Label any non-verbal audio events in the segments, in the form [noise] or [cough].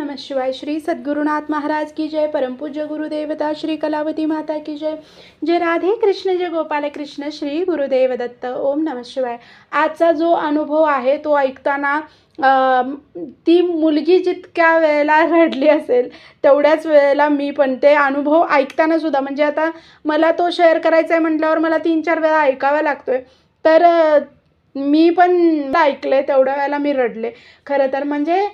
नमः शिवाय श्री सद्गुरुनाथ महाराज की जय परमपूज्य गुरुदेवता श्री कलावती माता की जय। जय राधे कृष्ण जय गोपाल कृष्ण श्री गुरुदेव दत्त ओम नमः शिवाय। आजचा जो अनुभव आहे तो ऐकताना ती मुलगी जितक्या वेळेला रडली असेल तेवढ्याच वेळेला मी पण ते अनुभव ऐकताना सुद्धा म्हणजे आता मला तो शेअर करायचा आहे म्हटल्यावर मला तीन चार वेळा ऐकावा लागतोय. तर मी पण ऐकले तेवढ्या वेळेला मी रडले. खरं तर म्हणजे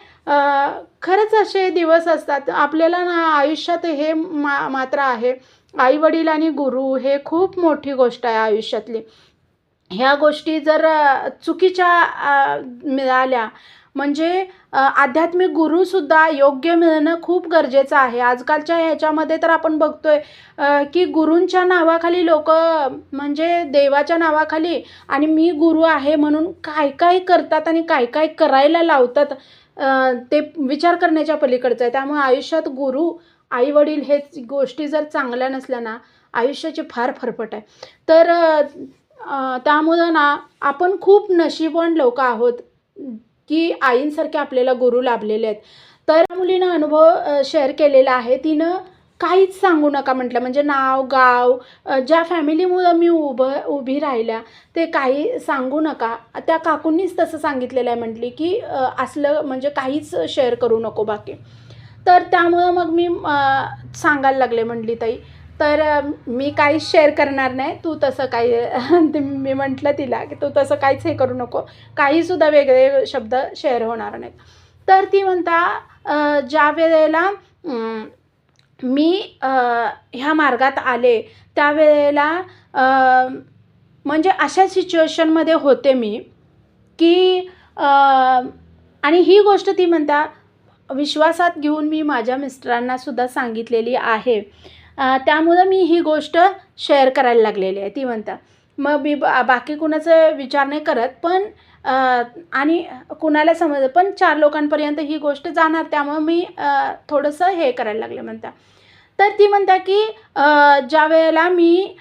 खरंच असे दिवस असतात. आपल्याला ना आयुष्यात हे मा मात्र आहे. आई वडील आणि गुरु हे खूप मोठी गोष्ट आहे आयुष्यातली. ह्या गोष्टी जर चुकीच्या मिळाल्या म्हणजे आध्यात्मिक गुरुसुद्धा योग्य मिळणं खूप गरजेचं आहे. आजकालच्या ह्याच्यामध्ये तर आपण बघतोय आहे की गुरूंच्या नावाखाली लोक म्हणजे देवाच्या नावाखाली आणि मी गुरु आहे म्हणून काय काय करतात आणि काय काय करायला लावतात ते विचार करण्याच्या पलीकडचं आहे. त्यामुळे आयुष्यात गुरु आई वडील हे गोष्टी जर चांगल्या नसल्या ना आयुष्याची फार फरफट आहे. तर त्यामुळं ना आपण खूप नशीबवान लोक आहोत की आईंसारखे आपल्याला गुरु लाभलेले आहेत. तर मुलीनं अनुभव शेअर केलेला आहे. तिनं काहीच सांगू नका म्हटलं. म्हणजे नाव गाव ज्या फॅमिलीमुळं मी उभं उभी राहिल्या ते काही सांगू नका. त्या काकूंनीच तसं सांगितलेलं आहे म्हटली की असलं म्हणजे काहीच शेअर करू नको बाकी. तर त्यामुळं मग मी सांगायला लागले म्हटली ताई. तर मी काहीच शेअर करणार नाही. तू तसं काही ते [laughs] मी म्हटलं तिला की तू तसं काहीच हे करू नको. काहीसुद्धा वेगळे शब्द शेअर होणार नाहीत. तर ती म्हणता ज्या वेळेला मी ह्या मार्गात आले त्यावेळेला म्हणजे अशा सिच्युएशनमध्ये होते मी की आणि ही गोष्ट ती म्हणता विश्वासात घेऊन मी माझ्या मिस्टरांना सुद्धा सांगितलेली आहे. त्यामुळं मी ही गोष्ट शेअर करायला लागलेली आहे. ती म्हणता मग मी बा बाकी कुणाचं विचार नाही करत पण आणि कुणाला समज पण चार लोकांपर्यंत ही गोष्ट जाणार त्यामुळं मी थोडंसं हे करायला लागले म्हणता. तर ती म्हणता की ज्या वेळेला मी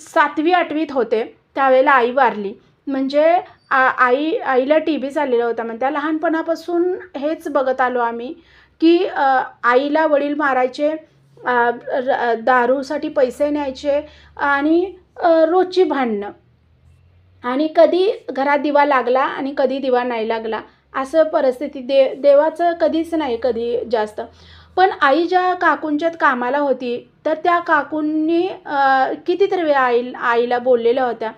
सातवी आठवीत होते त्यावेळेला आई वारली. म्हणजे आ आई आईला टी बी झालेला होता म्हणत्या लहानपणापासून हेच बघत आलो आम्ही की आईला वडील मारायचे दारूसाठी पैसे न्यायचे आणि रोजची भांडणं. आणि कधी घरात दिवा लागला आणि कधी दिवा नाही लागला असं परिस्थिती दे देवाचं कधीच नाही कधी जास्त. पण आई ज्या काकूंच्यात कामाला होती तर त्या काकूंनी कितीतरी वेळा आई आईला बोललेल्या होत्या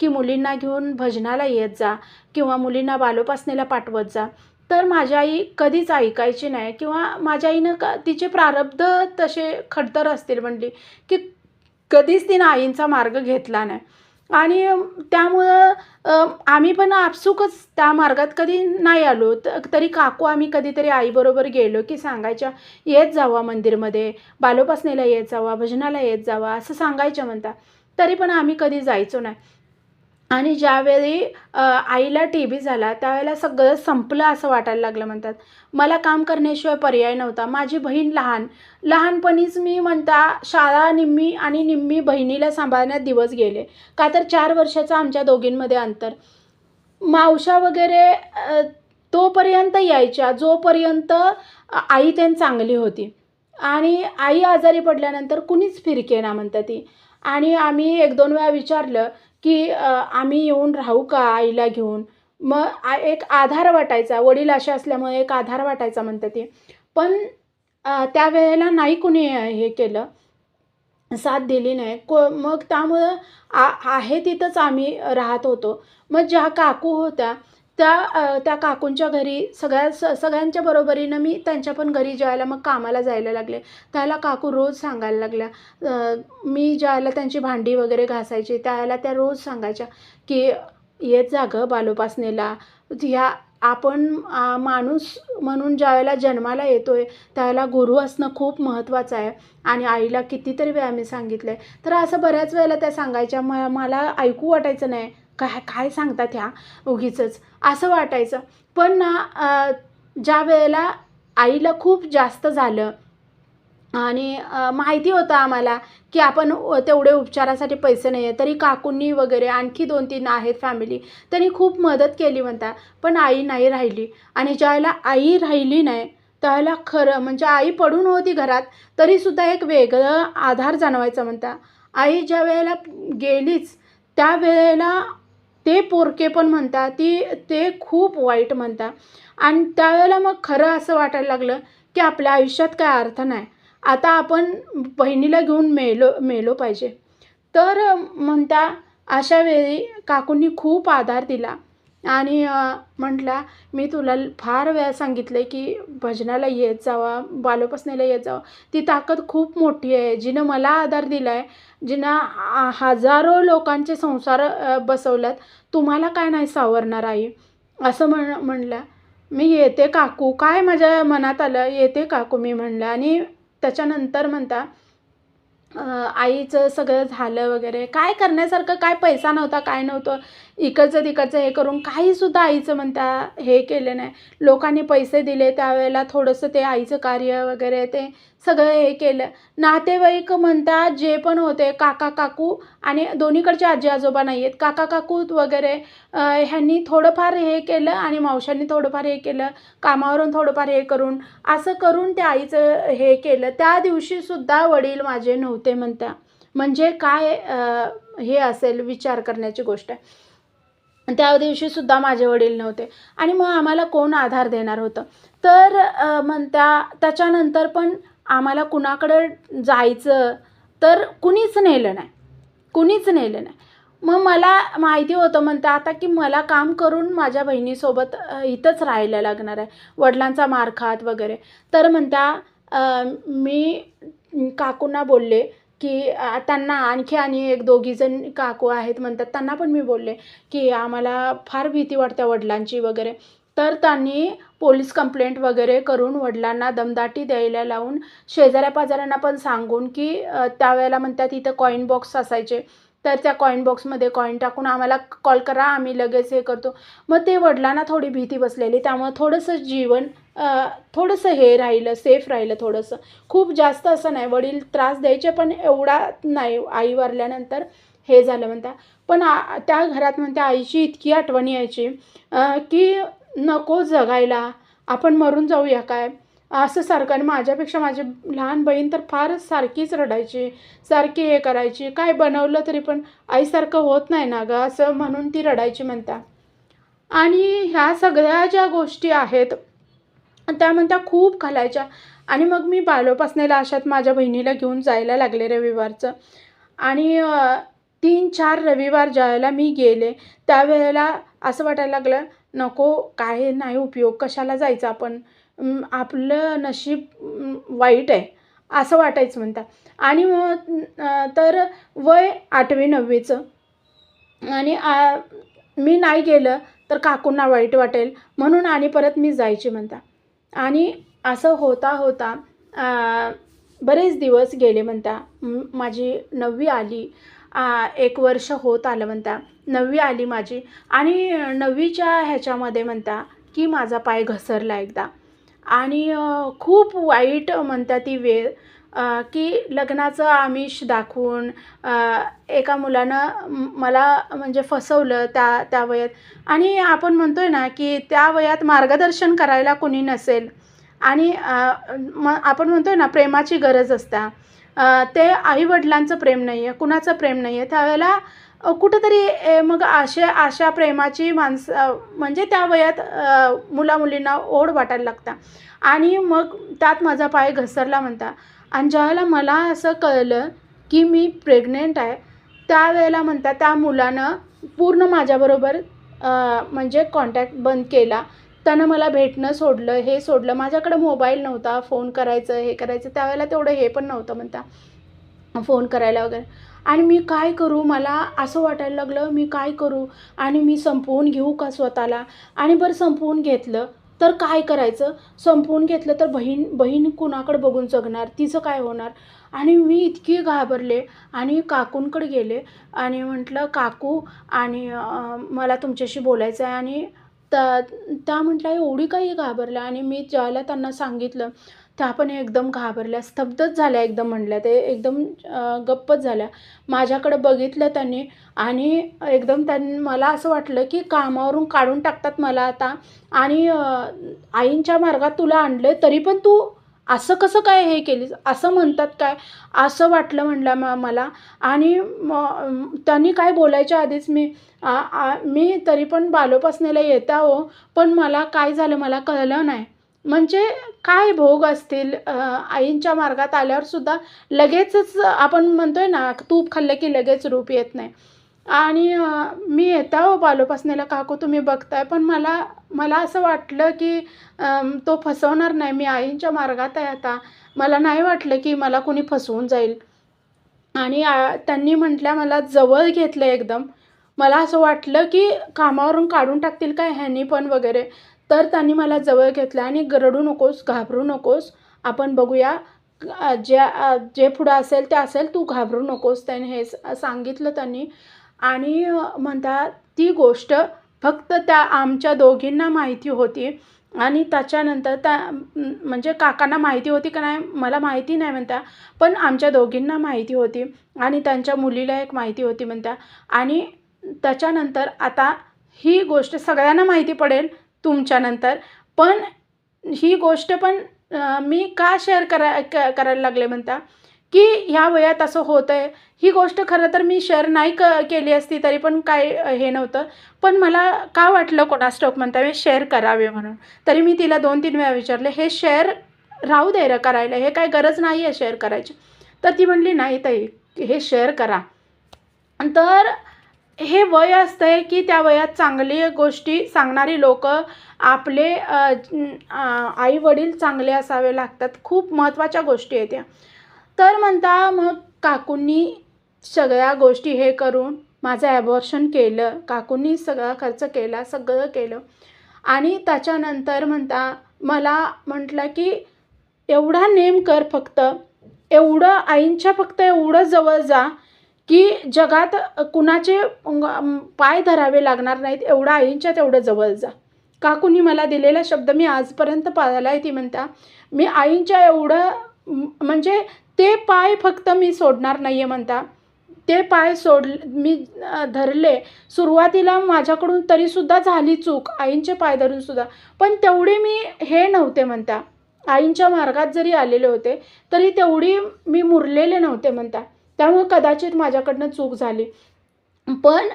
की मुलींना घेऊन भजनाला येत जा किंवा मुलींना बालोपासनेला पाठवत जा. तर माझी आई कधीच ऐकायची नाही किंवा माझ्या आईनं का तिचे प्रारब्ध तसे खडतर असतील म्हणली की कधीच तिनं आईंचा मार्ग घेतला नाही. आणि त्यामुळं आम्ही पण आपसुकच त्या मार्गात कधी नाही आलो. तर तरी काकू आम्ही कधीतरी आईबरोबर गेलो की सांगायच्या येत जावा मंदिरमध्ये बालोपासनेला येत जावा भजनाला येत जावा असं सांगायच्या म्हणता. तरी पण आम्ही कधी जायचो नाही. आणि ज्यावेळी आईला टी बी झाला त्यावेळेला सगळं संपलं असं वाटायला लागलं म्हणतात. मला काम करण्याशिवाय पर्याय नव्हता. माझी बहीण लहान. लहानपणीच मी म्हणता शाळा निम्मी आणि निम्मी बहिणीला सांभाळण्यात दिवस गेले. का तर चार वर्षाचं आमच्या दोघींमध्ये अंतर. मावशा वगैरे तोपर्यंत यायच्या. जोपर्यंत आई त्यां चांगली होती. आणि आई आजारी पडल्यानंतर कुणीच फिरके ना म्हणतात ती. आणि आम्ही एक दोन वेळा विचारलं की आम्ही येऊन राहू का आईला घेऊन? मग एक आधार वाटायचा. वडील असे असल्यामुळे एक आधार वाटायचा म्हणतं ते. पण त्यावेळेला नाही कुणी हे केलं. साथ दिली नाही. को मग त्यामुळं आ आहे तिथंच आम्ही राहत होतो. मग ज्या काकू होत्या त्या त्या काकूंच्या घरी सगळ्या स सगळ्यांच्या बरोबरीनं मी त्यांच्या पण घरी ज्यावेळेला मग कामाला जायला लागले. त्याला काकू रोज सांगायला लागल्या. मी ज्यावेळेला त्यांची भांडी वगैरे घासायची. त्यावेळेला त्या रोज सांगायच्या की येत जा गं बालोपासनेला ह्या आपण माणूस म्हणून ज्यावेळेला जन्माला येतो आहे त्यावेळेला गुरु असणं खूप महत्त्वाचं आहे. आणि आईला कितीतरी वेळा मी सांगितलं आहे तर असं बऱ्याच वेळेला त्या सांगायच्या. म मला ऐकू वाटायचं नाही. काय काय सांगतात ह्या? उगीचंच. असं वाटायचं. पण ना ज्या वेळेला आईला खूप जास्त झालं आणि माहिती होतं आम्हाला की आपण तेवढे उपचारासाठी पैसे नाही आहे तरी काकूंनी वगैरे आणखी दोन तीन आहेत फॅमिली त्यांनी खूप मदत केली म्हणता. पण आई नाही राहिली. आणि ज्यावेळेला आई राहिली नाही त्यावेळेला खरं म्हणजे आई पडून होती घरात तरीसुद्धा एक वेगळं आधार जाणवायचा म्हणता. आई ज्या वेळेला गेलीच त्या वेळेला ते पोरके पण म्हणता ती ते खूप वाईट म्हणता आणि त्यावेळेला मग खरं असं वाटायला लागलं की आपल्या आयुष्यात काय अर्थ नाही. आता आपण बहिणीला घेऊन मेलो मेलो पाहिजे. तर म्हणता अशा वेळी काकूंनी खूप आधार दिला. आणि म्हटला मी तुला फार वेळा सांगितलं आहे की भजनाला येत जावा बालोपासनेला येत जावा. ती ताकद खूप मोठी आहे. जिनं मला आधार दिला आहे जिनं हजारो लोकांचे संसार बसवल्यात तुम्हाला काय नाही सावरणार आई? असं म्हण म्हणलं मी येते काकू. काय माझ्या मनात आलं? येते काकू मी म्हणलं आणि त्याच्यानंतर म्हणता आईचं सगळं झालं वगैरे. काय करण्यासारखं? काय पैसा नव्हता काय नव्हतं? इकडचं तिकडचं हे करून काहीसुद्धा आईचं म्हणता हे केलं नाही. लोकांनी पैसे दिले त्यावेळेला थोडंसं ते आईचं कार्य वगैरे ते सगळं हे केलं. नातेवाईक म्हणता जे पण होते काका काकू आणि दोन्हीकडचे आजी आजोबा नाही आहेत. काका काकू वगैरे ह्यांनी थोडंफार हे केलं आणि मावशांनी थोडंफार हे केलं कामावरून थोडंफार हे करून असं करून त्या आईचं हे केलं. त्या दिवशीसुद्धा वडील माझे नव्हते म्हणता. म्हणजे काय हे असेल विचार करण्याची गोष्ट. आहे त्या दिवशीसुद्धा माझे वडील नव्हते. आणि मग आम्हाला कोण आधार देणार होतं? तर मग त्या त्याच्यानंतर पण आम्हाला कुणाकडं जायचं? तर कुणीच नेलं नाही. कुणीच नेलं नाही. मग मला माहिती होतं म्हणते आता की मला काम करून माझ्या बहिणीसोबत इथंच राहायला लागणार आहे. वडिलांचा मार खात वगैरे. तर म्हणत्या मी काकूंना बोलले की त्यांना आणखी आणि एक दोघीजण काकू आहेत म्हणतात. त्यांना पण मी बोलले की आम्हाला फार भीती वाटते वडिलांची वगैरे. तर त्यांनी पोलीस कंप्लेंट वगैरे करून वडिलांना दमदाटी द्यायला लावून शेजाऱ्या पाजाऱ्यांना पण सांगून की त्यावेळेला म्हणतात इथं कॉईन बॉक्स असायचे. तर त्या कॉईन बॉक्समध्ये कॉईन टाकून आम्हाला कॉल करा आम्ही लगेच हे करतो. मग ते वडिलांना थोडी भीती बसलेली. त्यामुळं थोडंसं जीवन थोडंसं हे राहिलं सेफ राहिलं थोडंसं. खूप जास्त असं नाही वडील त्रास द्यायचे पण एवढा नाही आई वारल्यानंतर हे झालं म्हणता. पण आ त्या घरात म्हणते आईची इतकी आठवण यायची की नको जगायला आपण मरून जाऊया काय? असं सारखं आणि माझ्यापेक्षा माझी लहान बहीण तर फार सारखीच रडायची सारखी हे करायची काय बनवलं तरी पण आईसारखं होत नाही ना गं असं म्हणून ती रडायची म्हणता. आणि ह्या सगळ्या ज्या गोष्टी आहेत त्या म्हणत्या खूप घालायच्या. आणि मग मी बालोपासनेला अशात माझ्या बहिणीला घेऊन जायला लागले रविवारचं. आणि तीन चार रविवार ज्यावेळेला मी गेले त्यावेळेला असं वाटायला लागलं नको काय नाही उपयोग कशाला जायचं आपण? आपलं नशीब वाईट आहे. असं वाटायचं म्हणता. आणि मग तर वय आठवी नववीचं. आणि मी नाही गेलं तर काकूंना वाईट वाटेल. म्हणून आणि परत मी जायची म्हणता. आणि असं होता होता बरेच दिवस गेले म्हणता. माझी नववी आली एक वर्ष होत आलं म्हणता. नववी आली माझी आणि नववीच्या ह्याच्यामध्ये म्हणता की माझा पाय घसरला एकदा. आणि खूप वाईट म्हणता ती वेळ. की लग्नाचं आमिष दाखवून एका मुलानं मला म्हणजे फसवलं त्या त्या वयात. आणि आपण म्हणतो आहे ना की त्या वयात मार्गदर्शन करायला कोणी नसेल. आणि अ, म आपण आहे ना प्रेमाची गरज असता. ते आईवडिलांचं प्रेम नाही आहे कुणाचं प्रेम नाही आहे त्यावेळेला कुठंतरी ए, मग अशा अशा प्रेमाची माणसं म्हणजे त्या वयात मुलामुलींना ओढ वाटायला लागता. आणि मग त्यात माझा पाय घसरला म्हणता. आणि ज्यावेळेला मला असं कळलं की मी प्रेग्नेंट आहे त्यावेळेला म्हणता त्या मुलानं पूर्ण माझ्याबरोबर म्हणजे कॉन्टॅक्ट बंद केला. त्यानं मला भेटणं सोडलं हे सोडलं. माझ्याकडं मोबाईल नव्हता फोन करायचं हे करायचं. त्यावेळेला तेवढं हे पण नव्हतं म्हणता फोन करायला वगैरे. आणि मी काय करू? मला असं वाटायला लागलं मी काय करू? आणि मी संपवून घेऊ का स्वतःला? आणि बरं संपवून घेतलं. तर काय करायचं? संपवून घेतलं तर बहीण बहीण कुणाकडे बघून जगणार? तिचं काय होणार? आणि मी इतकी घाबरले आणि काकूंकडे गेले आणि म्हटलं काकू आणि मला तुमच्याशी बोलायचं आहे. आणि त्या त्या म्हटल्या एवढी काही घाबरल्या आणि मी ज्याला त्यांना सांगितलं त्या पण एकदम घाबरल्या स्तब्धच झाल्या एकदम म्हणल्या. ते एकदम गप्पच झाल्या. माझ्याकडं बघितलं त्यांनी आणि एकदम त्यांनी मला असं वाटलं की कामावरून काढून टाकतात मला आता. आणि आईंच्या मार्गात तुला आणलं तरी पण तू असं कसं काय हे केलीस? असं म्हणतात काय? असं वाटलं म्हणलं म मला. आणि म त्यांनी काय बोलायच्या आधीच मी आ, आ, मी तरी पण बालोपासनेला येता हो पण मला काय झालं मला कळलं नाही. म्हणजे काय भोग असतील? आईंच्या मार्गात आल्यावर सुद्धा लगेचच आपण म्हणतोय ना तूप खाल्लं की लगेच रूप येत नाही. आणि मी येता हो बालोपासनेला काकू तुम्ही बघताय पण मला मला असं वाटलं की तो फसवणार नाही. मी आईंच्या मार्गात आहे आता. मला नाही वाटलं की मला कोणी फसवून जाईल. आणि त्यांनी म्हटल्या मला जवळ घेतलं एकदम. मला असं वाटलं की कामावरून काढून टाकतील काय? ह्यांनी पण वगैरे. तर त्यांनी मला जवळ घेतलं आणि रडू नकोस घाबरू नकोस. आपण बघूया ज्या जे जे पुढं असेल ते असेल तू घाबरू नकोस त्याने हे सांगितलं त्यांनी. आणि म्हणता म्हणतात ती गोष्ट फक्त त्या आमच्या दोघींना माहिती होती. आणि त्याच्यानंतर त्या म्हणजे काकांना माहिती होती का नाही मला माहिती नाही म्हणता पण आमच्या दोघींना माहिती होती. आणि त्यांच्या मुलीला एक माहिती होती म्हणत्या आणि त्याच्यानंतर आता ही गोष्ट सगळ्यांना माहिती पडेल. तुमच्यानंतर. पण ही गोष्ट पण मी का शेअर करा क करायला लागले म्हणता? की ह्या वयात असं होतं आहे ही गोष्ट खरं तर मी शेअर नाही क केली असती तरी पण काय हे नव्हतं. पण मला का वाटलं कोणा स्टॉक म्हणता मी शेअर करावे म्हणून? तरी मी तिला दोन तीन वेळा विचारले हे शेअर राहू दे र करायला. हे काय गरज नाही आहे शेअर करायची. तर ती म्हणली नाही ताई हे शेअर करा. तर हे वय असतं आहे की त्या वयात चांगली गोष्टी सांगणारी लोक आपले आई वडील चांगले असावे लागतात. खूप महत्त्वाच्या गोष्टी आहेत त्या तर म्हणता मग काकूंनी सगळ्या गोष्टी हे करून माझं ॲबॉर्शन केलं. काकूंनी सगळा खर्च केला सगळं केलं. आणि त्याच्यानंतर म्हणता मला म्हटलं की एवढा नेम कर फक्त. एवढं आईंच्या फक्त एवढं जवळ जा. की जगात कुणाचे पाय धरावे लागणार नाहीत एवढं आईंच्या तेवढं जवळ जा. काकूंनी मला दिलेला शब्द मी आजपर्यंत पाळला आहे ती म्हणता मी आईंच्या एवढं म्हणजे ते पाय फक्त मी सोडणार नाही आहे म्हणता. ते पाय सोड मी धरले सुरुवातीला माझ्याकडून तरीसुद्धा झाली चूक आईंचे पाय धरूनसुद्धा पण तेवढे मी हे नव्हते म्हणता. आईंच्या मार्गात जरी आलेले होते तरी तेवढी मी मुरलेले नव्हते म्हणता. त्यामुळे कदाचित माझ्याकडनं चूक झाली. पण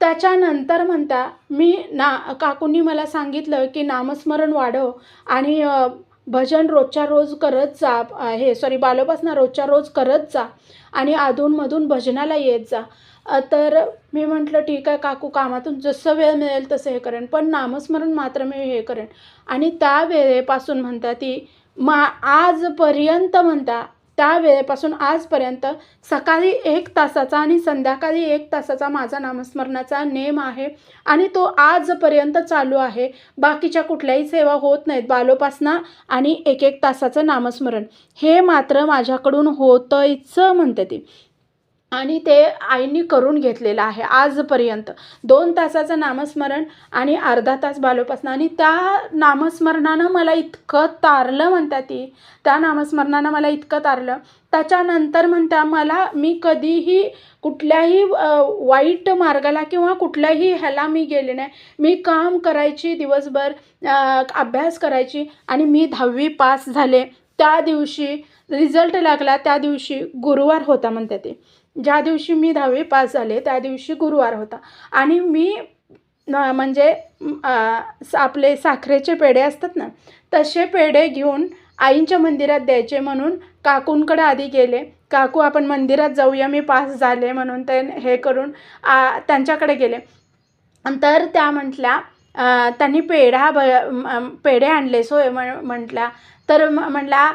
त्याच्यानंतर म्हणता मी ना काकूंनी मला सांगितलं की नामस्मरण वाढव आणि भजन रोजच्या रोज करत जा हे सॉरी बालोपासना रोजच्या रोज करत जा आणि अधूनमधून भजनाला येत जा. तर मी म्हटलं ठीक आहे काकू कामातून जसं वेळ मिळेल तसं हे करेन पण नामस्मरण मात्र मी हे करेन. आणि त्या वेळेपासून म्हणता ती मा आजपर्यंत म्हणता त्या वेळेपासून आजपर्यंत सकाळी एक तासाचा आणि संध्याकाळी एक तासाचा माझा नामस्मरणाचा नेम आहे आणि तो आजपर्यंत चालू आहे. बाकीच्या कुठल्याही सेवा होत नाहीत. बालोपासना आणि एक एक तासाचं नामस्मरण. हे मात्र माझ्याकडून होतंयच म्हणते ती. आणि ते आईंनी करून घेतलेलं आहे आजपर्यंत. दोन तासाचं नामस्मरण आणि अर्धा तास बालोपासना. आणि त्या नामस्मरणानं मला इतकं तारलं म्हणतात ती. त्या नामस्मरणानं मला इतकं तारलं. त्याच्यानंतर म्हणत्या मला मी कधीही कुठल्याही वाईट मार्गाला किंवा कुठल्याही ह्याला मी गेले नाही. मी काम करायची दिवसभर अभ्यास करायची आणि मी दहावी पास झाले. त्या दिवशी रिझल्ट लागला त्या दिवशी गुरुवार होता म्हणते ते. ज्या दिवशी मी दहावी पास झाले त्या दिवशी गुरुवार होता. आणि मी म्हणजे आपले साखरेचे पेढे असतात ना तसे पेढे घेऊन आईंच्या मंदिरात द्यायचे म्हणून काकूंकडे आधी गेले. काकू आपण मंदिरात जाऊया मी पास झाले म्हणून ते हे करून आ, त्यांच्याकडे गेले. तर त्या म्हटल्या त्यांनी पेढा ब पेढे आणले. सोय म्हण म्हटल्या तर म- म्हटला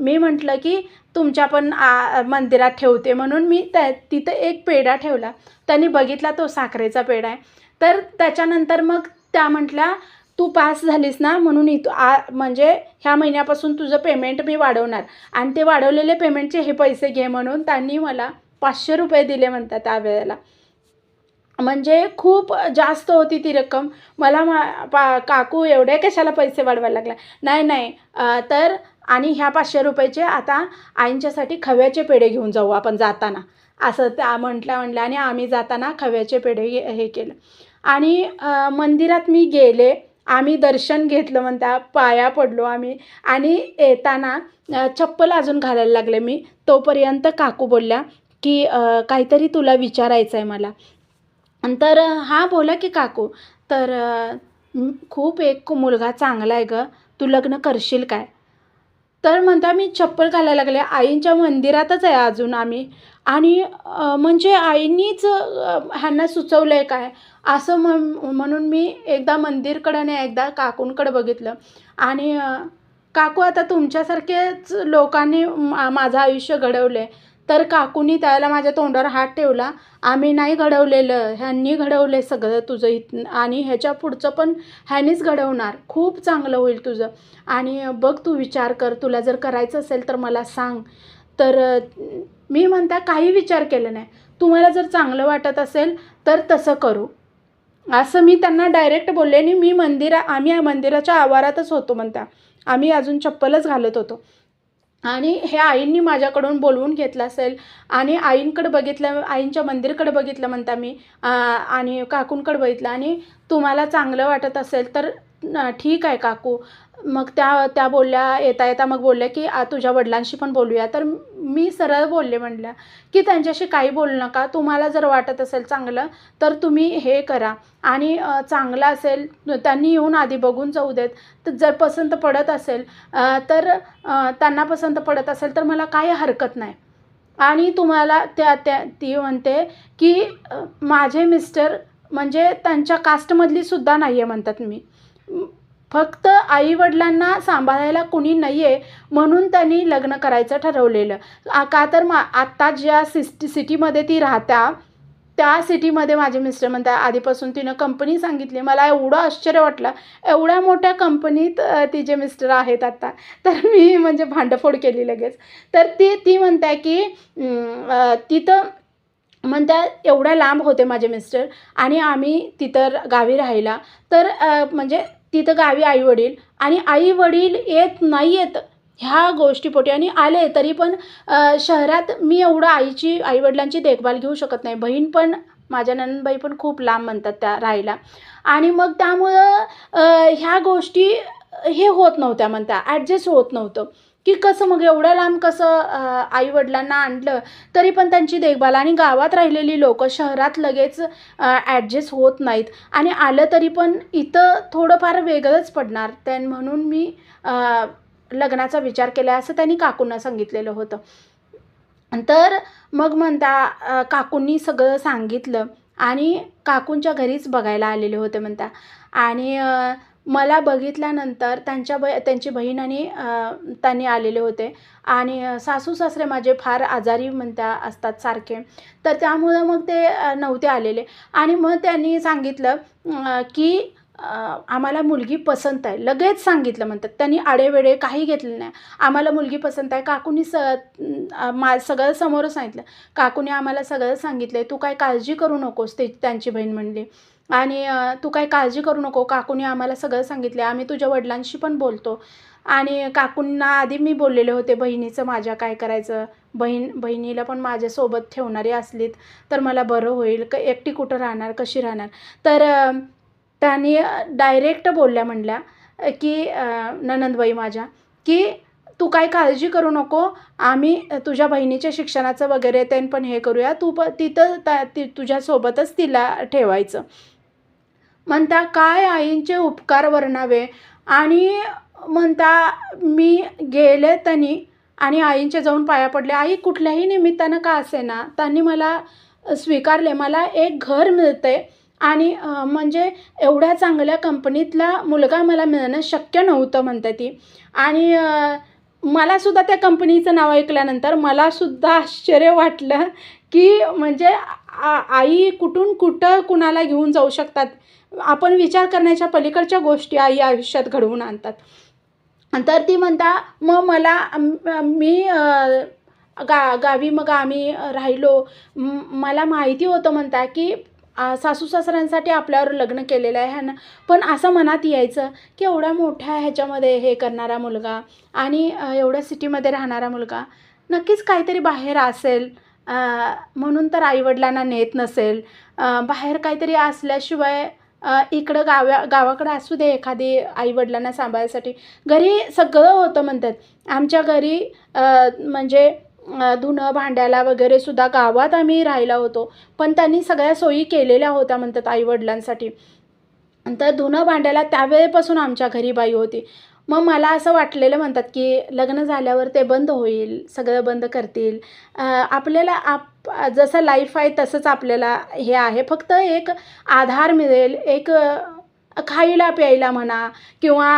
मी म्हटलं की तुमच्या पण आ, मंदिरात ठेवते म्हणून मी त्या तिथं एक पेढा ठेवला. त्यांनी बघितला तो साखरेचा पेढा आहे. तर त्याच्यानंतर मग त्या म्हटल्या तू पास झालीस ना म्हणून इथं आ म्हणजे ह्या महिन्यापासून तुझं पेमेंट मी वाढवणार. आणि ते वाढवलेले पेमेंटचे हे पैसे घे म्हणून त्यांनी मला पाचशे रुपये दिले म्हणतात त्यावेळेला म्हणजे खूप जास्त होती ती रक्कम. मला मा पा काकू एवढे कशाला पैसे वाढवायला लागला? नाही नाही. तर आणि ह्या पाचशे रुपयाचे आता आईंच्यासाठी खव्याचे पेढे घेऊन जाऊ आपण जाताना. असं त्या म्हटल्या म्हटल्या आणि आम्ही जाताना खव्याचे पेढे हे केलं. आणि मंदिरात मी गेले आम्ही दर्शन घेतलं म्हणता पाया पडलो आम्ही आणि येताना चप्पल अजून घालायला लागले मी. तोपर्यंत काकू बोलल्या की काहीतरी तुला विचारायचं आहे मला. तर हां बोला की काकू. तर खूप एक मुलगा चांगला आहे गं. तू लग्न करशील काय? तर म्हणता मी चप्पल घालायला लागले. आईंच्या मंदिरातच आहे अजून आम्ही. आणि म्हणजे आईनीच ह्यांना सुचवलं आहे काय? असं म्हण म्हणून मी एकदा मंदिरकडं आणि एकदा काकूंकडं बघितलं. आणि काकू आता तुमच्यासारखेच लोकांनी मा माझं आयुष्य घडवलं आहे तर काकूनी त्याला माझ्या तोंडावर हात ठेवला. आम्ही नाही घडवलेलं ह्यांनी घडवलं सगळं तुझं इत आणि ह्याच्या पुढचं पण ह्यानीच घडवणार. खूप चांगलं होईल तुझं. आणि बघ तू विचार कर तुला जर करायचं असेल तर मला सांग. तर मी म्हणता काही विचार केला नाही. तुम्हाला जर चांगलं वाटत असेल तर तसं करू. असं मी त्यांना डायरेक्ट बोलले आणि मी मंदिरा आम्ही या मंदिराच्या आवारातच होतो म्हणता आम्ही अजून चप्पलच घालत होतो. आणि हे आईंनी माझ्याकडून बोलवून घेतलं असेल आणि आईंकडं बघितलं आईंच्या मंदिरकडं बघितलं म्हणता मी आणि काकूंकडं बघितलं. आणि तुम्हाला चांगलं वाटत असेल तर ठीक आहे काकू. मग त्या त्या बोलल्या येता येता मग बोलल्या की आ, तुझ्या वडिलांशी पण बोलूया. तर मी सरळ बोलले म्हणलं की त्यांच्याशी काही बोलू नका तुम्हाला जर वाटत असेल चांगलं तर तुम्ही हे करा. आणि चांगलं असेल त्यांनी येऊन आधी बघून जाऊ देत. तर जर पसंत पडत असेल तर त्यांना पसंत पडत असेल तर मला काही हरकत नाही. आणि तुम्हाला त्या त्या ती म्हणते की माझे मिस्टर म्हणजे त्यांच्या कास्टमधली सुद्धा नाही आहे म्हणतात मी. फक्त आईवडिलांना सांभाळायला कुणी नाही आहे म्हणून त्यांनी लग्न करायचं ठरवलेलं. का तर मा आत्ता ज्या सिस्टी सिटीमध्ये ती राहत्या त्या सिटीमध्ये माझे मिस्टर म्हणतात आधीपासून तिनं कंपनी सांगितली. मला एवढं आश्चर्य वाटलं. एवढ्या मोठ्या कंपनीत तिचे मिस्टर आहेत आत्ता तर मी म्हणजे भांडफोड केली लगेच. तर ती ती म्हणताय की तिथं म्हणत्या एवढ्या लांब होते माझे मिस्टर आणि आम्ही तिथं गावी राहिला तर म्हणजे तिथं गावी आईवडील आणि आईवडील येत नाही येत ह्या गोष्टीपोटी आणि आले तरी पण शहरात मी एवढं आईची आईवडिलांची देखभाल घेऊ शकत नाही. बहीण पण माझ्या नंदबाई पण खूप लांब म्हणतात त्या राहायला. आणि मग त्यामुळं ह्या गोष्टी हे होत नव्हत्या म्हणता ॲडजस्ट होत नव्हतं. की कसं मग एवढं लांब कसं आईवडिलांना आणलं तरी पण त्यांची देखभाल आणि गावात राहिलेली लोक शहरात लगेच ॲडजस्ट होत नाहीत. आणि आलं तरी पण इथं थोडंफार वेगळंच पडणार. त्यां म्हणून मी लग्नाचा विचार केला असं त्यांनी काकूंना सांगितलेलं होतं. तर मग म्हणता काकूंनी सगळं सांगितलं आणि काकूंच्या घरीच बघायला आलेले होते म्हणता. आणि मला बघितल्यानंतर त्यांच्या ब त्यांची बहीण आणि त्यांनी आलेले होते. आणि सासू सासरे माझे फार आजारी म्हणता असतात सारखे. तर त्यामुळं मग ते नव्हते आलेले. आणि मग त्यांनी सांगितलं की आम्हाला मुलगी पसंत आहे. लगेच सांगितलं म्हणतात. त्यांनी आडेवेडे काही घेतलं नाही. आम्हाला मुलगी पसंत आहे. काकूनी स मा सगळं समोरच सांगितलं. काकूने आम्हाला सगळं सांगितलं आहे तू काय काळजी करू नकोस ते त्यांची बहीण म्हणली. आणि तू काय काळजी करू नको. काकूने आम्हाला सगळं सांगितलं आहे आम्ही तुझ्या वडिलांशी पण बोलतो. आणि काकूंना आधी मी बोललेले होते बहिणीचं माझ्या काय करायचं? बहीण बहिणीला पण माझ्यासोबत ठेवणारी असलीत तर मला बरं होईल. क एकटी कुठं राहणार? कशी राहणार? तर त्यांनी डायरेक्ट बोलल्या म्हणल्या की ननंदबाई माझ्या की तू काय काळजी करू नको. आम्ही तुझ्या बहिणीच्या शिक्षणाचं वगैरे ते पण हे करूया. तू प तिथं त्या ती तुझ्यासोबतच तिला ठेवायचं. म्हणता काय आईंचे उपकार वर्णावे? आणि म्हणता मी गेले त्यांनी आणि आईंच्या जाऊन पाया पडले. आई कुठल्याही निमित्तानं का असे ना त्यांनी मला स्वीकारले. मला एक घर मिळते आणि म्हणजे एवढ्या चांगल्या कंपनीतला मुलगा मला मिळणं शक्य नव्हतं म्हणते ती. आणि मलासुद्धा त्या कंपनीचं नाव ऐकल्यानंतर मलासुद्धा आश्चर्य वाटलं की म्हणजे आ आई कुठून कुठं कुणाला घेऊन जाऊ शकतात? आपण विचार करण्याच्या पलीकडच्या गोष्टी आई आयुष्यात घडवून आणतात. तर ती म्हणता मग मला मी गा गावी मग आम्ही राहिलो. मला माहिती होतं म्हणता की सासू सासऱ्यांसाठी आपल्यावर लग्न केलेलं आहे ना? पण असं मनात यायचं की एवढ्या मोठ्या ह्याच्यामध्ये हे करणारा मुलगा आणि एवढ्या सिटीमध्ये राहणारा मुलगा नक्कीच काहीतरी बाहेर असेल. म्हणून तर आईवडिलांना नेत नसेल. बाहेर काहीतरी असल्याशिवाय इकडं गाव्या गावाकडं असू दे एखादी आईवडिलांना सांभाळायसाठी. घरी सगळं होतं म्हणतात. आमच्या घरी म्हणजे धुणं भांड्याला वगैरे सुद्धा गावात आम्ही राहिला होतो. पण त्यांनी सगळ्या सोयी केलेल्या होत्या म्हणतात आईवडिलांसाठी. तर धुणं भांड्याला त्यावेळेपासून आमच्या घरी बाई होती. मग मला असं वाटलेलं म्हणतात की लग्न झाल्यावर ते बंद होईल सगळं बंद करतील. आपल्याला आप जसं लाईफ आहे तसंच आपल्याला हे आहे. फक्त एक आधार मिळेल एक खायला प्यायला म्हणा किंवा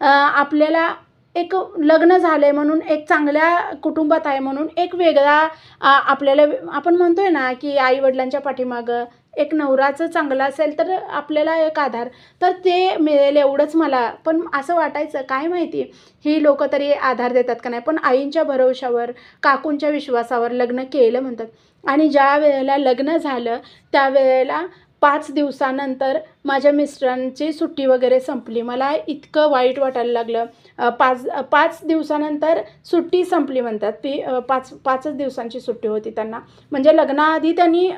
आपल्याला एक लग्न झालं आहे म्हणून एक चांगल्या कुटुंबात आहे म्हणून एक वेगळा आपल्याला आपण म्हणतोय ना की आईवडिलांच्या पाठीमागं एक नवराचं चांगलं असेल तर आपल्याला एक आधार. तर ते मिळेल एवढंच मला. पण असं वाटायचं काय माहिती? ही लोक तरी आधार देतात का नाही? पण आईंच्या भरवशावर काकूंच्या विश्वासावर लग्न केलं म्हणतात. आणि ज्या वेळेला लग्न झालं त्यावेळेला पाच दिवसानंतर माझ्या मिस्टरांची सुट्टी वगैरे संपली. मला इतकं वाईट वाटायला लागलं. पाच पाच दिवसानंतर सुट्टी संपली म्हणतात. ती पाच पाचच दिवसांची सुट्टी होती त्यांना. म्हणजे लग्नाआधी त्यांनी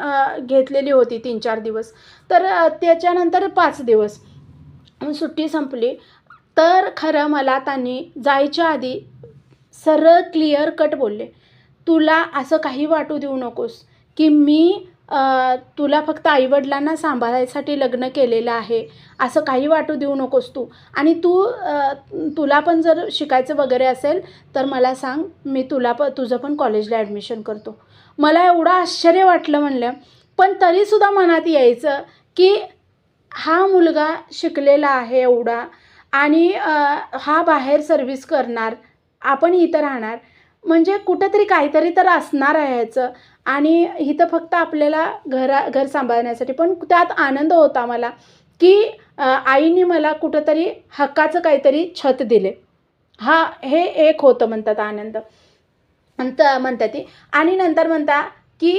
घेतलेली होती तीन चार दिवस. तर त्याच्यानंतर पाच दिवस सुट्टी संपली. तर खरं मला त्यांनी जायच्या आधी सरळ क्लिअर कट बोलले तुला असं काही वाटू देऊ नकोस की मी तुला फक्त आईवडिलांना सांभाळायसाठी लग्न केलेलं आहे असं काही वाटू देऊ नकोस तू. आणि तू तुला पण जर शिकायचं वगैरे असेल तर मला सांग मी तुला प तुझं पण कॉलेजला ॲडमिशन करतो. मला एवढं आश्चर्य वाटलं म्हणलं पण तरीसुद्धा मनात यायचं की हा मुलगा शिकलेला आहे एवढा आणि हा बाहेर सर्व्हिस करणार आपण इथं राहणार. म्हणजे कुठंतरी काहीतरी तर असणार आहे ह्याचं आणि इथं फक्त आपल्याला घरा घर सांभाळण्यासाठी पण त्यात आनंद होता मला की आईने मला कुठंतरी हक्काचं काहीतरी छत दिले. हा हे एक होतं म्हणतात आनंद. अंत म्हणतात ती. आणि नंतर म्हणता की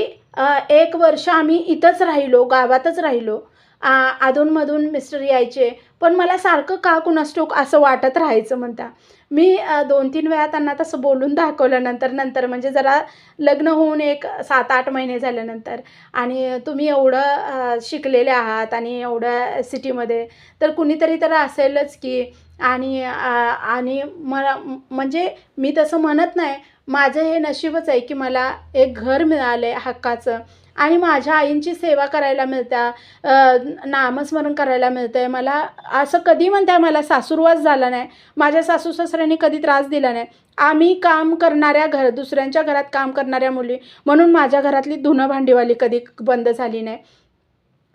एक वर्ष आम्ही इथंच राहिलो गावातच राहिलो. अधूनमधून मिस्टर यायचे. पण मला सारखं का कुणास्टोक असं वाटत राहायचं म्हणता. मी दोन तीन वेळा त्यांना तसं बोलून दाखवलं नंतर नंतर म्हणजे जरा लग्न होऊन एक सात आठ महिने झाल्यानंतर. आणि तुम्ही एवढं शिकलेले आहात आणि एवढ्या सिटीमध्ये तर कुणीतरी तर असेलच की. आणि आणि मला म्हणजे मी तसं म्हणत नाही. माझं हे नशीबच आहे की मला एक घर मिळालं आहे हक्काचं. आणि माझ्या आईंची सेवा करायला मिळत्या नामस्मरण करायला मिळतं आहे मला असं कधी म्हणताय मला सासूरवास झाला नाही. माझ्या सासू सासऱ्यांनी कधी त्रास दिला नाही. आम्ही काम करणाऱ्या घर दुसऱ्यांच्या घरात काम करणाऱ्या मुली म्हणून माझ्या घरातली धुणं भांडीवाली कधी बंद झाली नाही.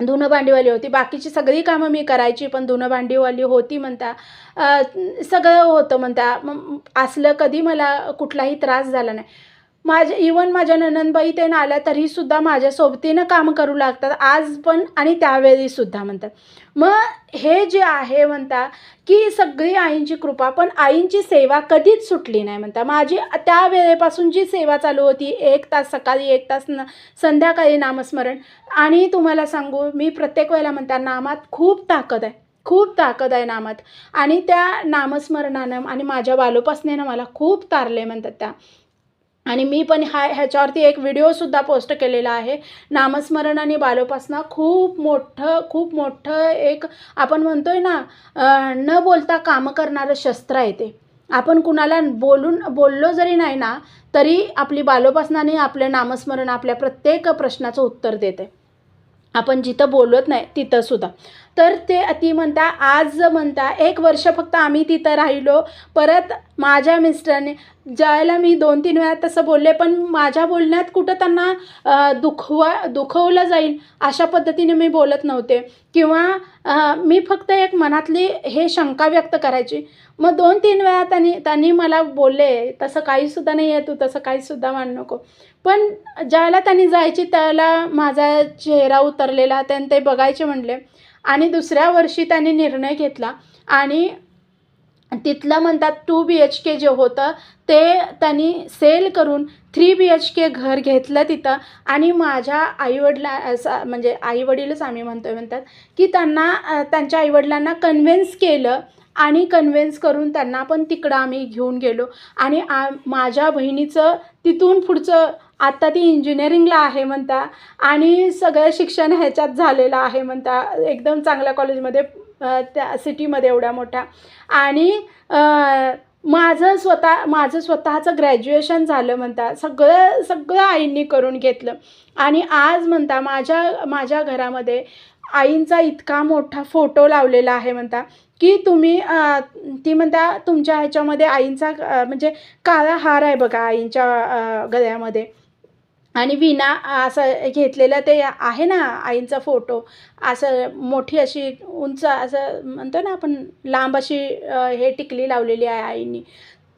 धुणं भांडीवाली होती. बाकीची सगळी कामं मी करायची पण धुणं भांडीवाली होती म्हणता सगळं होतं म्हणता. मग असलं कधी मला कुठलाही त्रास झाला नाही. माझ्या इवन माझ्या ननंदबाई ते आल्या तरीसुद्धा माझ्या सोबतीनं काम करू लागतात. आज पण आणि त्यावेळीसुद्धा म्हणतात. मग हे जे आहे म्हणता की सगळी आईंची कृपा पण आईंची सेवा कधीच सुटली नाही म्हणता. माझी त्या वेळेपासून जी सेवा चालू होती एक तास सकाळी एक तास न संध्याकाळी नामस्मरण. आणि तुम्हाला सांगू मी प्रत्येक वेळेला म्हणता नामात खूप ताकद आहे. खूप ताकद आहे नामात. आणि त्या नामस्मरणानं आणि माझ्या बालोपासनेनं मला खूप तारले म्हणतात त्या. आणि मी पण हा ह्याच्यावरती एक व्हिडिओसुद्धा पोस्ट केलेला आहे. नामस्मरण आणि बालोपासना खूप मोठं खूप मोठं एक आपण म्हणतो आहे ना न बोलता कामं करणारं शस्त्र आहे ते. आपण कुणाला बोलून बोललो जरी नाही ना तरी आपली बालोपासनाने आपलं नामस्मरण आपल्या प्रत्येक प्रश्नाचं उत्तर देते. आपण जिथं बोलत नाही तिथंसुद्धा तर ते ती म्हणता आज म्हणता एक वर्ष फक्त आम्ही तिथं राहिलो. परत माझ्या मिस्टरने ज्यावेळेला मी दोन तीन वेळा तसं बोलले पण माझ्या बोलण्यात कुठं त्यांना दुखवा दुखवलं जाईल अशा पद्धतीने मी बोलत नव्हते. किंवा मी फक्त एक मनातली हे शंका व्यक्त करायची. मग दोन तीन वेळा त्यांनी त्यांनी मला बोलले तसं काहीसुद्धा नाही आहे तू तसं काहीसुद्धा मान नको. पण ज्यावेळेला त्यांनी जायची त्याला माझा चेहरा उतरलेला त्यानं ते बघायचे म्हणले. आणि दुसऱ्या वर्षी त्यांनी निर्णय घेतला. आणि तिथलं म्हणतात टू बी एच के जे होतं ते त्यांनी सेल करून थ्री बी एच के घर घेतलं तिथं. आणि माझ्या आईवडिला असं म्हणजे आईवडीलच आम्ही म्हणतो म्हणतात की त्यांना त्यांच्या आईवडिलांना कन्व्हिन्स केलं आणि कन्व्हिन्स करून त्यांना पण तिकडं आम्ही घेऊन गेलो. आणि आ माझ्या बहिणीचं तिथून पुढचं आत्ता ती इंजिनिअरिंगला आहे म्हणता आणि सगळं शिक्षण ह्याच्यात झालेलं आहे म्हणता एकदम चांगल्या कॉलेजमध्ये त्या सिटीमध्ये एवढ्या मोठ्या. आणि माझं स्वतः माझं स्वतःचं ग्रॅज्युएशन झालं म्हणता सगळं सगळं आईंनी करून घेतलं. आणि आज म्हणता माझ्या माझ्या घरामध्ये आईंचा इतका मोठा फोटो लावलेला आहे म्हणता की तुम्ही ती म्हणता तुमच्या ह्याच्यामध्ये आईंचा म्हणजे काळा हार आहे बघा आईंच्या गळ्यामध्ये. आणि विना असं घेतलेलं ते आहे ना आईंचा फोटो. असं मोठी अशी उंच असं म्हणतो ना आपण लांब अशी हे टिकली लावलेली आहे आईंनी.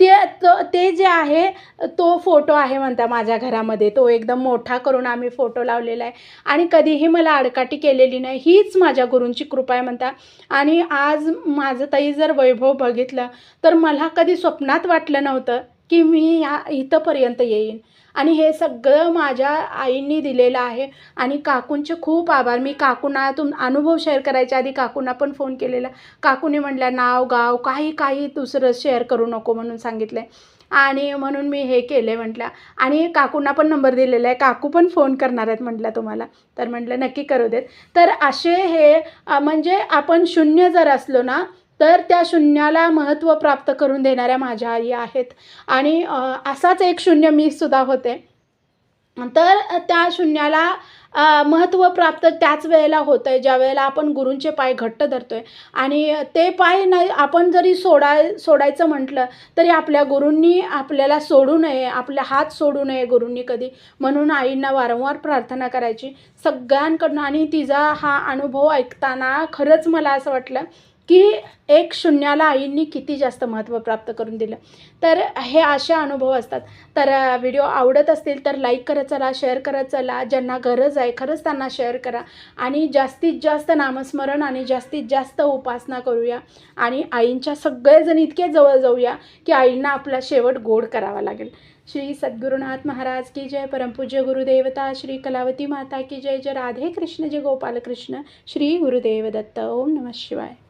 ते तो ते जे आहे तो फोटो आहे म्हणता माझ्या घरामध्ये. तो एकदम मोठा करून आम्ही फोटो लावलेला आहे. आणि कधीही मला आडकाठी केलेली नाही. हीच माझ्या गुरूंची कृपा आहे म्हणता. आणि आज माझं ताई जर वैभव बघितलं तर मला कधी स्वप्नात वाटलं नव्हतं की मी ह्या इथंपर्यंत येईन. आणि हे सगळं माझ्या आईंनी दिलेलं आहे. आणि काकूंचे खूप आभार. मी काकूंना तुम अनुभव शेअर करायच्या आधी काकूंना पण फोन केलेला. काकूने म्हटल्या नाव गाव काही काही दुसरं शेअर करू नको म्हणून सांगितलं आणि म्हणून मी हे केले म्हटलं. आणि काकूंना पण नंबर दिलेला आहे. काकू पण फोन करणार आहेत म्हटलं तुम्हाला. तर म्हटलं नक्की करू देत. तर असे हे म्हणजे आपण शून्य जर असलो ना तर त्या शून्याला महत्त्व प्राप्त करून देणाऱ्या माझ्या आई आहेत. आणि असाच एक शून्य मी सुद्धा होते. तर त्या शून्याला महत्त्व प्राप्त त्याच वेळेला होतं आहे ज्या वेळेला आपण गुरूंचे पाय घट्ट धरतो आहे आणि ते पाय नाही आपण जरी सोडाय सोडायचं म्हटलं तरी आपल्या गुरूंनी आपल्याला सोडू नये आपले हात सोडू नये गुरूंनी कधी. म्हणून आईंना वारंवार प्रार्थना करायची. सगळ्यांकडनं आणि तिचा हा अनुभव ऐकताना खरंच मला असं वाटलं की एक शून्याला आईंनी किती जास्त महत्त्व प्राप्त करून दिलं. तर हे असे अनुभव असतात. तर व्हिडिओ आवडत असतील तर लाईक करत चला शेअर करत चला. ज्यांना गरज आहे खरंच त्यांना शेअर करा. आणि जास्तीत जास्त नामस्मरण आणि जास्तीत जास्त उपासना करूया. आणि आईंच्या सगळेजण इतके जवळ जाऊया की आईंना आपला शेवट गोड करावा लागेल. श्री सद्गुरुनाथ महाराज की जय. परमपूज्य गुरुदेवता. श्री कलावती माता की जय. जय. राधे कृष्ण. जय गोपाल कृष्ण श्री गुरुदेव दत्त. ओम नमः शिवाय.